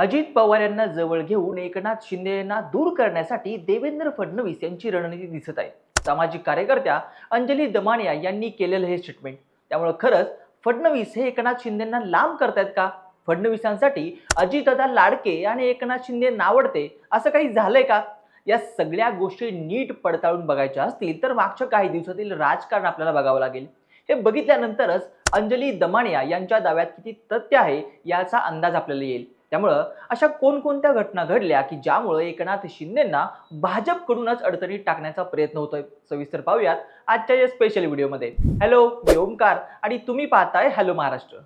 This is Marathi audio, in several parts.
अजित पवार यांना जवळ घेऊन एकनाथ शिंदे यांना दूर करण्यासाठी देवेंद्र फडणवीस यांची रणनीती दिसत आहे. सामाजिक कार्यकर्त्या अंजली दमानिया यांनी केलेलं हे स्टेटमेंट त्यामुळे खरंच फडणवीस हे एकनाथ शिंदेना लांब करतायत का? फडणवीसांसाठी अजितदादा लाडके आणि एकनाथ शिंदे नावडते असं काही झालंय का? या सगळ्या गोष्टी नीट पडताळून बघायच्या असतील तर मागच्या काही दिवसातील राजकारण आपल्याला बघावं लागेल. हे बघितल्यानंतरच अंजली दमानिया यांच्या दाव्यात किती तथ्य आहे याचा अंदाज आपल्याला येईल. त्यामुळं अशा कोणकोणत्या घटना घडल्या की ज्यामुळे एकनाथ शिंदेंना भाजपकडूनच अडचणीत टाकण्याचा प्रयत्न होतोय? सविस्तर पाहूयात आजच्या या स्पेशल व्हिडिओमध्ये हॅलो मी ओमकार आणि तुम्ही पाहताय हॅलो महाराष्ट्र.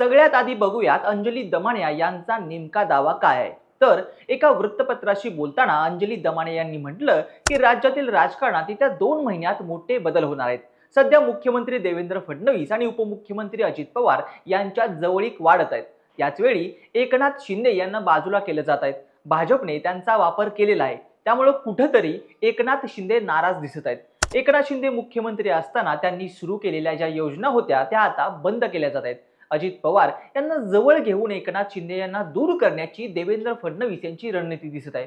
सगळ्यात आधी बघूयात अंजली दमानिया यांचा नेमका दावा काय आहे? तर एका वृत्तपत्राशी बोलताना अंजली दमाने यांनी म्हटलं की राज्यातील राजकारणात येत्या दोन महिन्यात मोठे बदल होणार आहेत. सध्या मुख्यमंत्री देवेंद्र फडणवीस आणि उपमुख्यमंत्री अजित पवार यांच्या जवळीक वाढत आहेत. याचवेळी एकनाथ शिंदे यांना बाजूला केलं जात आहेत भाजपने त्यांचा वापर केलेला आहे. त्यामुळं कुठंतरी एकनाथ शिंदे नाराज दिसत आहेत. एकनाथ शिंदे मुख्यमंत्री असताना त्यांनी सुरू केलेल्या ज्या योजना होत्या त्या आता बंद केल्या जात आहेत. अजित पवार यांना जवळ घेऊन एकनाथ शिंदे यांना दूर करण्याची देवेंद्र फडणवीस यांची रणनीती दिसत आहे.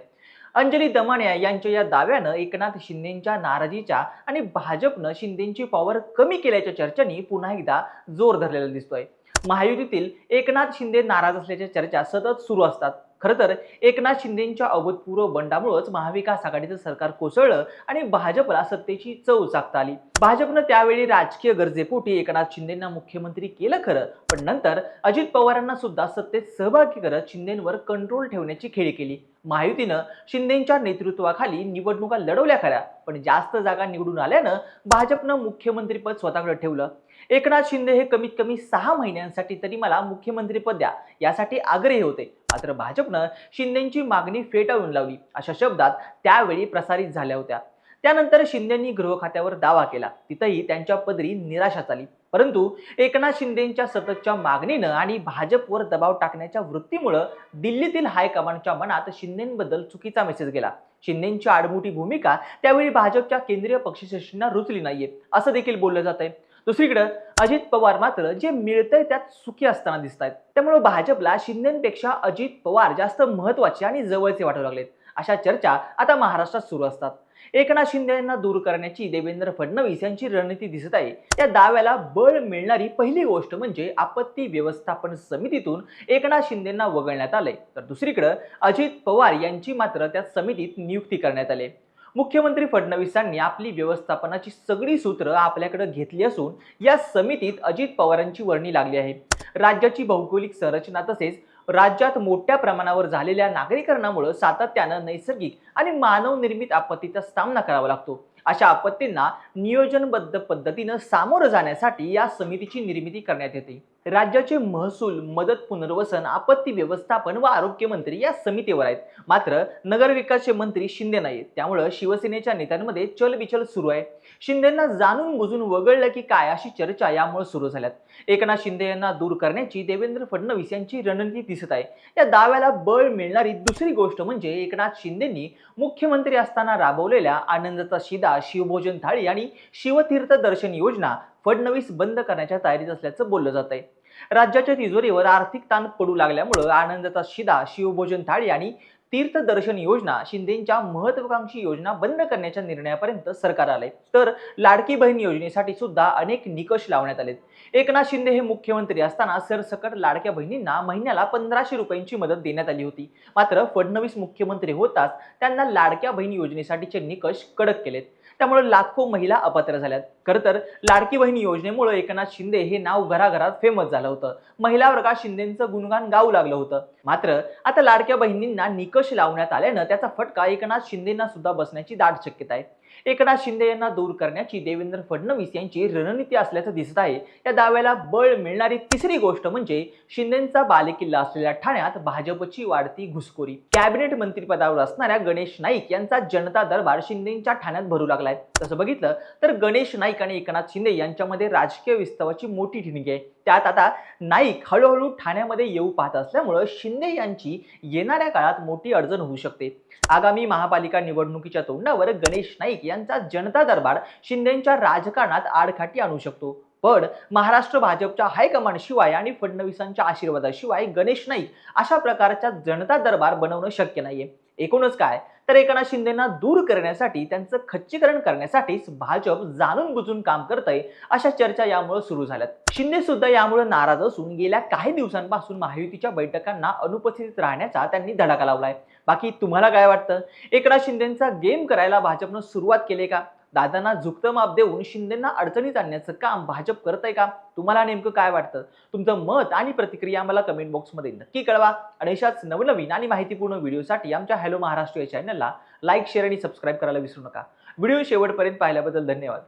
अंजली दमाण्या यांच्या या दाव्यानं एकनाथ शिंदेच्या नाराजीच्या आणि भाजपनं शिंदेची पॉवर कमी केल्याच्या चर्चांनी पुन्हा एकदा जोर धरलेला दिसतोय. महायुतीतील एकनाथ शिंदे नाराज असल्याच्या चर्चा सतत सुरू असतात. खरं तर एकनाथ शिंदेच्या अभूतपूर्व बंडामुळेच महाविकास आघाडीचं सरकार कोसळलं आणि भाजपला सत्तेची चव चाकता आली. भाजपनं त्यावेळी राजकीय गरजेपोटी एकनाथ शिंदेना मुख्यमंत्री केलं खरं पण नंतर अजित पवारांना सुद्धा सत्तेत सहभागी करत शिंदेंवर कंट्रोल ठेवण्याची खेळी केली. महायुतीनं शिंदेच्या नेतृत्वाखाली निवडणुका लढवल्या खऱ्या पण जास्त जागा निवडून आल्यानं भाजपनं मुख्यमंत्रीपद स्वतःकडे ठेवलं. एकनाथ शिंदे हे कमीत कमी सहा महिन्यांसाठी तरी मला मुख्यमंत्रीपद द्या यासाठी आग्रही होते. मात्र भाजपनं शिंदेची मागणी फेटाळून लावली. अशा शब्दात त्यावेळी प्रसारित झाल्या होत्या. त्यानंतर शिंदेंनी गृह खात्यावर दावा केला. तिथंही त्यांच्या पदरी निराशा झाली परंतु एकनाथ शिंदेच्या सततच्या मागणीनं आणि भाजपवर दबाव टाकण्याच्या वृत्तीमुळं दिल्लीतील हायकमांडच्या मनात शिंदेबद्दल चुकीचा मेसेज गेला. शिंदेची आडमुठी भूमिका त्यावेळी भाजपच्या केंद्रीय पक्षश्रेष्ठींना रुचली नाहीये असं देखील बोललं जात आहे दुसरीकडे अजित पवार मात्र जे मिळतंय त्यात सुखी असताना दिसत आहेत त्यामुळे भाजपला शिंदेपेक्षा अजित पवार जास्त महत्त्वाचे आणि जवळचे वाटू लागलेत. अशा चर्चा आता महाराष्ट्रात सुरू असतात. एकनाथ शिंदे यांना दूर करण्याची देवेंद्र फडणवीस यांची रणनीती दिसत आहे. त्या दाव्याला बळ मिळणारी पहिली गोष्ट म्हणजे आपत्ती व्यवस्थापन समितीतून एकनाथ शिंदेंना वगळण्यात आलंय. तर दुसरीकडे अजित पवार यांची मात्र त्या समितीत नियुक्ती करण्यात आली मुख्यमंत्री फडणवीसांनी आपली व्यवस्थापनाची सगळी सूत्र आपल्याकडे घेतली असून या समितीत अजित पवारांची वर्णी लागली आहे. राज्याची भौगोलिक संरचना तसेच राज्यात मोठ्या प्रमाणावर झालेल्या नागरीकरणामुळे सातत्यानं नैसर्गिक आणि मानवनिर्मित आपत्तीचा सामना करावा लागतो. अशा आपत्तींना नियोजनबद्ध पद्धतीनं सामोरं जाण्यासाठी या समितीची निर्मिती करण्यात येते. राज्याचे महसूल मदत पुनर्वसन आपत्ती व्यवस्थापन व आरोग्य मंत्री या समितीवर आहेत. मात्र नगरविकासचे मंत्री शिंदे नाहीत. त्यामुळं शिवसेनेच्या नेत्यांमध्ये चलबिचल सुरू आहे. शिंदेंना जाणून बुजून वगळलं की काय अशी चर्चा यामुळे सुरू झाल्यात. एकनाथ शिंदे यांना दूर करण्याची देवेंद्र फडणवीस यांची रणनीती दिसत आहे. या दाव्याला बळ मिळणारी दुसरी गोष्ट म्हणजे एकनाथ शिंदेंनी मुख्यमंत्री असताना राबवलेल्या आनंदाचा शिदा शिवभोजन थाळी आणि शिवतीर्थ दर्शन योजना फडणवीस बंद करण्याच्या तयारीत असल्याचं बोललं जात आहे राज्याच्या तिजोरीवर आर्थिक ताण पडू लागल्यामुळं आनंदाचा शिदा शिवभोजन थाळी आणि तीर्थदर्शन योजना शिंदेच्या महत्वाकांक्षी योजना बंद करण्याच्या निर्णयापर्यंत सरकार आले तर लाडकी बहीण योजनेसाठी सुद्धा अनेक निकष लावण्यात आलेत. एकनाथ शिंदे हे मुख्यमंत्री असताना सरसकट लाडक्या बहिणींना महिन्याला पंधराशे रुपयांची मदत देण्यात आली होती. मात्र फडणवीस मुख्यमंत्री होताच त्यांना लाडक्या बहीण योजनेसाठीचे निकष कडक केलेत. त्यामुळे लाखो महिला अपात्र झाल्यात. खरं तर लाडकी बहीण योजनेमुळे एकनाथ शिंदे हे नाव घराघरात फेमस झालं होतं. महिला वर्गात शिंदेचं गुणगान गाऊ लागलं होतं. मात्र आता लाडक्या बहिणींना निकष लावण्यात आल्यानं त्याचा फटका एकनाथ शिंदेना सुद्धा बसण्याची दाट शक्यता आहे. एकनाथ शिंदे यांना दूर करण्याची देवेंद्र फडणवीस यांची रणनीती असल्याचं दिसत आहे. या दाव्याला बळ मिळणारी तिसरी गोष्ट म्हणजे शिंदेचा बालेकिल्ला असलेल्या ठाण्यात भाजपची वाढती घुसखोरी. कॅबिनेट मंत्रीपदावर असणाऱ्या गणेश नाईक यांचा जनता दरबार शिंदेच्या ठाण्यात भरू लागलाय. तसं बघितलं तर गणेश नाईक आणि एकनाथ शिंदे यांच्यामध्ये राजकीय विस्तवाची मोठी ठिणगी आहे. त्यात आता नाईक हळूहळू ठाण्यामध्ये येऊ पाहत असल्यामुळं शिंदे यांची येणाऱ्या काळात मोठी अडचण होऊ शकते. आगामी महापालिका निवडणुकीच्या तोंडावर गणेश नाईक यांचा जनता दरबार शिंदेच्या राजकारणात आडखाटी आणू शकतो. पण महाराष्ट्र भाजपच्या हायकमांड शिवाय आणि फडणवीसांच्या आशीर्वादाशिवाय गणेश नाईक अशा प्रकारच्या जनता दरबार बनवणं शक्य नाहीये. एकूणच काय? तर एकनाथ शिंदेना दूर करण्यासाठी त्यांचं खच्चीकरण करण्यासाठीच भाजप जाणून बुजून काम करतंय अशा चर्चा यामुळे सुरू झाल्यात. शिंदे सुद्धा यामुळे नाराज असून गेल्या काही दिवसांपासून महायुतीच्या बैठकांना अनुपस्थित राहण्याचा त्यांनी धडाका लावलाय. बाकी तुम्हाला काय वाटतं? एकनाथ शिंदेचा गेम करायला भाजपनं सुरुवात केली का? दादांना झुकतं माप देऊन शिंदेना अडचणीत आणण्याचं काम भाजप करत आहे का? तुम्हाला नेमकं काय वाटतं? तुमचं मत आणि प्रतिक्रिया मला कमेंट बॉक्समध्ये नक्की कळवा. आणि अशाच नवनवीन आणि माहितीपूर्ण व्हिडिओसाठी आमच्या हॅलो महाराष्ट्र या चॅनलला लाईक शेअर आणि सबस्क्राईब करायला विसरू नका. व्हिडिओ शेवटपर्यंत पाहिल्याबद्दल धन्यवाद.